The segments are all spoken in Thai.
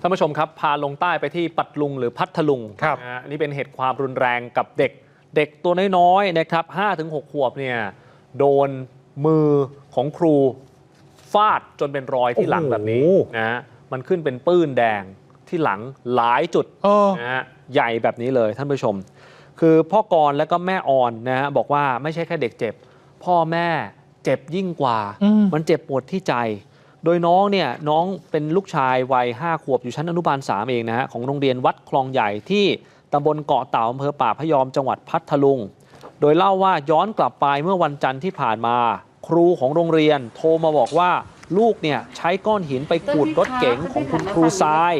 ท่านผู้ชมครับ พาลงใต้ไปที่ปัตลุงหรือพัทลุงครับ นะฮะนี่เป็นเหตุความรุนแรงกับเด็ก เด็กตัวน้อยๆนะครับ5-6ขวบเนี่ยโดนมือของครูฟาดจนเป็นรอยที่หลังแบบนี้โอ้โห นะฮะมันขึ้นเป็นปื้นแดงที่หลังหลายจุด เออ นะฮะใหญ่แบบนี้เลยท่านผู้ชม คือพ่อกรณ์และก็แม่ออนนะฮะบอกว่าไม่ใช่แค่เด็กเจ็บ พ่อแม่เจ็บยิ่งกว่า อืม มันเจ็บปวดที่ใจ โดยน้องเนี่ยน้องเป็นลูกชายวัย5ขวบอยู่ชั้นอนุบาล 3 เองนะฮะของโรงเรียนวัดคลองใหญ่ที่ตำบลเกาะเต่าอำเภอป่าพยอมจังหวัดพัทลุง โดยเล่าว่าย้อนกลับไปเมื่อวันจันทร์ที่ผ่านมา ครูของโรงเรียนโทรมาบอกว่าลูกเนี่ยใช้ก้อนหินไปขูดรถเก๋งของคุณครูทราย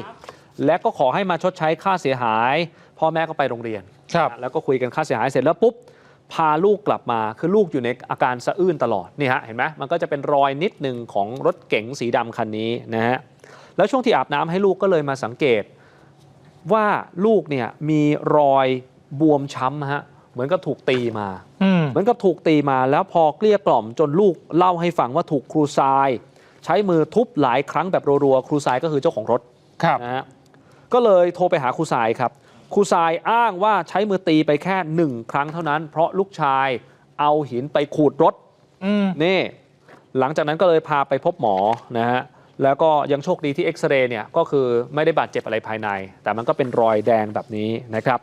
และก็ขอให้มาชดใช้ค่าเสียหาย พ่อแม่ก็ไปโรงเรียน ครับ แล้วก็คุยกันค่าเสียหายเสร็จแล้วปุ๊บ พาลูกกลับมาคือลูกอยู่ในอาการสะอื้นตลอดนี่ฮะเห็นไหมมันก็จะเป็นรอยนิดหนึ่งของรถเก๋งสีดำคันนี้นะฮะแล้วช่วงที่อาบน้ำให้ลูกก็เลยมาสังเกต ว่าลูกเนี่ยมีรอยบวมช้ำฮะเหมือนกับถูกตีมาอืมเหมือนกับถูกตีมาแล้วพอเกลี้ยกล่อมจนลูกเล่าให้ฟังว่าถูกครูทราย ใช้มือทุบหลายครั้งแบบรัวๆครูทรายก็คือเจ้าของรถครับนะฮะก็เลยโทรไปหาครูทรายครับ ครูทรายอ้างว่าใช้มือตีไปแค่หนึ่งครั้งเท่านั้น เพราะลูกชายเอาหินไปขูดรถอืมนี่ หลังจากนั้นก็เลยพาไปพบหมอนะฮะแล้วก็ยังโชคดีที่เอ็กซเรย์เนี่ยก็คือไม่ได้บาดเจ็บอะไรภายใน แต่มันก็เป็นรอยแดงแบบนี้นะครับ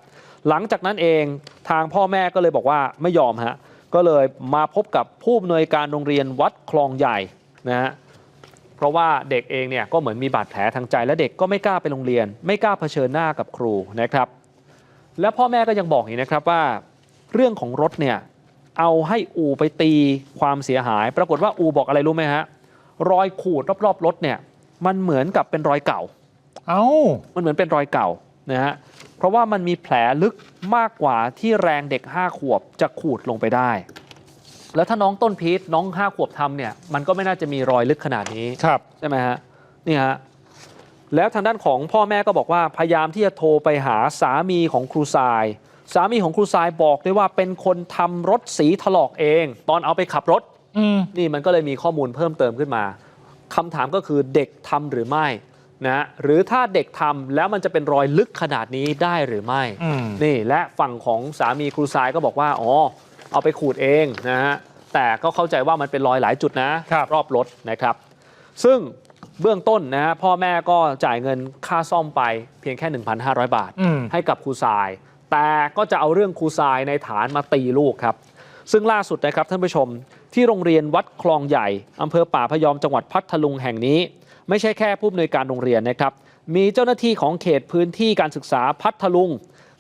หลังจากนั้นเองทางพ่อแม่ก็เลยบอกว่าไม่ยอมฮะก็เลยมาพบกับผู้อำนวยการโรงเรียนวัดคลองใหญ่นะฮะ เพราะว่าเด็กเองเนี่ยก็เหมือนมีบาดแผลทางใจ และเด็กก็ไม่กล้าไปโรงเรียน ไม่กล้าเผชิญหน้ากับครูนะครับ และพ่อแม่ก็ยังบอกอีกนะครับว่า เรื่องของรถเนี่ยเอาให้อู่ไปตีความเสียหาย ปรากฏว่าอู่บอกอะไรรู้ไหมฮะรอยขูดรอบๆรถเนี่ยมันเหมือนกับเป็นรอยเก่า เอ้ามันเหมือนเป็นรอยเก่านะฮะเพราะว่ามันมีแผลลึกมากกว่าที่แรงเด็ก 5 ขวบจะขูดลงไปได้ แล้วถ้าน้องต้นพีชน้อง5ขวบทำเนี่ยมันก็ไม่น่าจะมีรอยลึกขนาดนี้ครับใช่ไหมฮะนี่ฮะแล้วทางด้านของพ่อแม่ก็บอกว่าพยายามที่จะโทรไปหาสามีของครูทราย สามีของครูทรายบอกด้วยว่าเป็นคนทำรถสีถลอกเอง ตอนเอาไปขับรถ อืม นี่มันก็เลยมีข้อมูลเพิ่มเติมขึ้นมาคำถามก็คือเด็กทำหรือไม่นะหรือถ้าเด็กทำแล้วมันจะเป็นรอยลึกขนาดนี้ได้หรือไม่ อืม นี่และฝั่งของสามีครูทรายก็บอกว่า อ๋อ เอาไปขูดเองนะฮะแต่ก็เข้าใจว่ามันเป็นรอยหลายจุดนะครับรอบรถนะครับ ซึ่งเบื้องต้นนะฮะพ่อแม่ก็จ่ายเงินค่าซ่อมไปเพียงแค่ 1,500 บาทอืมให้กับครูทราย แต่ก็จะเอาเรื่องครูทรายในฐานมาตีลูกครับ ซึ่งล่าสุดนะครับท่านผู้ชมที่โรงเรียนวัดคลองใหญ่อำเภอป่าพยอมจังหวัดพัทลุงแห่งนี้ ไม่ใช่แค่ผู้อำนวยการโรงเรียนนะครับ มีเจ้าหน้าที่ของเขตพื้นที่การศึกษาพัทลุง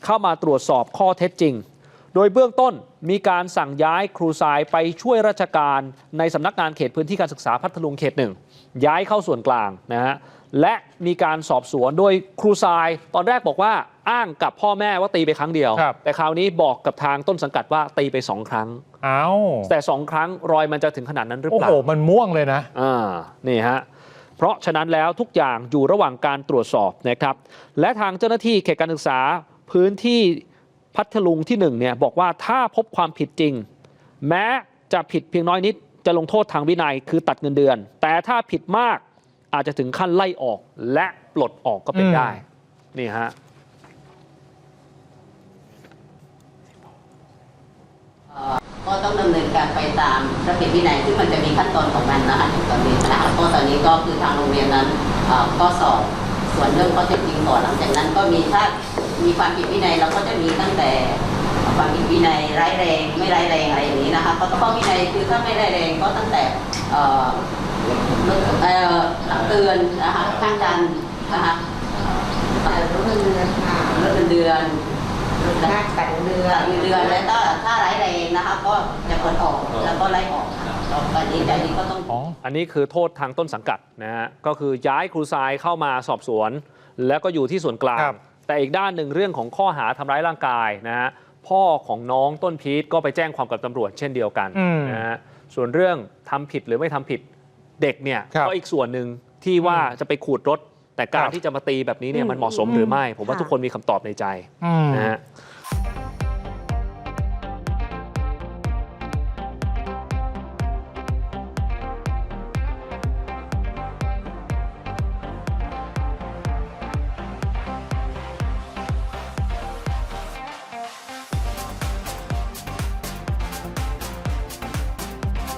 เข้ามาตรวจสอบข้อเท็จจริงโดยเบื้องต้นมีการสั่งย้ายครูทรายไปช่วยราชการในสำนักงานเขตพื้นที่การศึกษาพัทลุงเขตหนึ่งย้ายเข้าส่วนกลางนะฮะและมีการสอบสวนโดยครูทรายตอนแรกบอกว่าอ้างกับพ่อแม่ว่าตีไปครั้งเดียวครับแต่คราวนี้บอกกับทางต้นสังกัดว่าตีไปสองครั้งเอ้าแต่สองครั้งรอยมันจะถึงขนาดนั้นหรือโอ้เปล่าโหมันม่วงเลยนะอ่านี่ฮะเพราะฉะนั้นแล้วทุกอย่างอยู่ระหว่างการตรวจสอบนะครับและทางเจ้าหน้าที่เขตการศึกษาพื้นที่ พัทลุงที่หนึ่งเนี่ยบอกว่าถ้าพบความผิดจริง แม้จะผิดเพียงน้อยนิดจะลงโทษทางวินัยคือตัดเงินเดือน แต่ถ้าผิดมากอาจจะถึงขั้นไล่ออกและปลดออกก็เป็นอืมได้นี่ฮะก็ต้องดำเนินการไปตามระเบียบวินัยซึ่งมันจะมีขั้นตอนของมันนะคะในตอนนี้นะคะก็ตอนนี้ก็คือทางโรงเรียนนั้นเอ่อก็สอบส่วนเรื่องข้อเท็จจริงก่อนหลังจากนั้นก็มีถ้า มีความผิดวินัยเราก็จะมีตั้งแต่ความผิดวินัยร้ายแรงไม่ร้ายแรงอะไรอย่างนี้นะคะก็ข้อวินัยคือถ้าไม่ร้ายแรงก็ตั้งแต่เอ่อเอ่อหลังเตือนนะคะข้างดันนะคะแต่ลดเงินเดือนค่ะลดเงินเดือนลดค่าแต่งเดือนหลังเดือนแล้วก็ถ้าร้ายแรงนะคะก็จะปลดออกแล้วก็ไล่ออกค่ะตอนนี้แต่นี้ก็ต้องอ๋ออันนี้คือโทษทางต้นสังกัดนะฮะก็คือย้ายครูทรายเข้ามาสอบสวน แล้วก็อยู่ที่ส่วนกลางครับ แต่อีกด้านหนึ่งเรื่องของข้อหาทำร้ายร่างกายนะฮะพ่อของน้องต้นพีทก็ไปแจ้งความกับตำรวจเช่นเดียวกันอืมนะฮะส่วนเรื่องทำผิดหรือไม่ทำผิดเด็กเนี่ยครับก็อีกส่วนหนึ่งที่ว่าจะไปขูดรถ แต่กาครรับที่จะมาตีแบบนี้เนี่ยอืมมันเหมาะสมหรือไม่ ผมว่าค่ะทุกคนมีคำตอบในใจอืมนะฮะ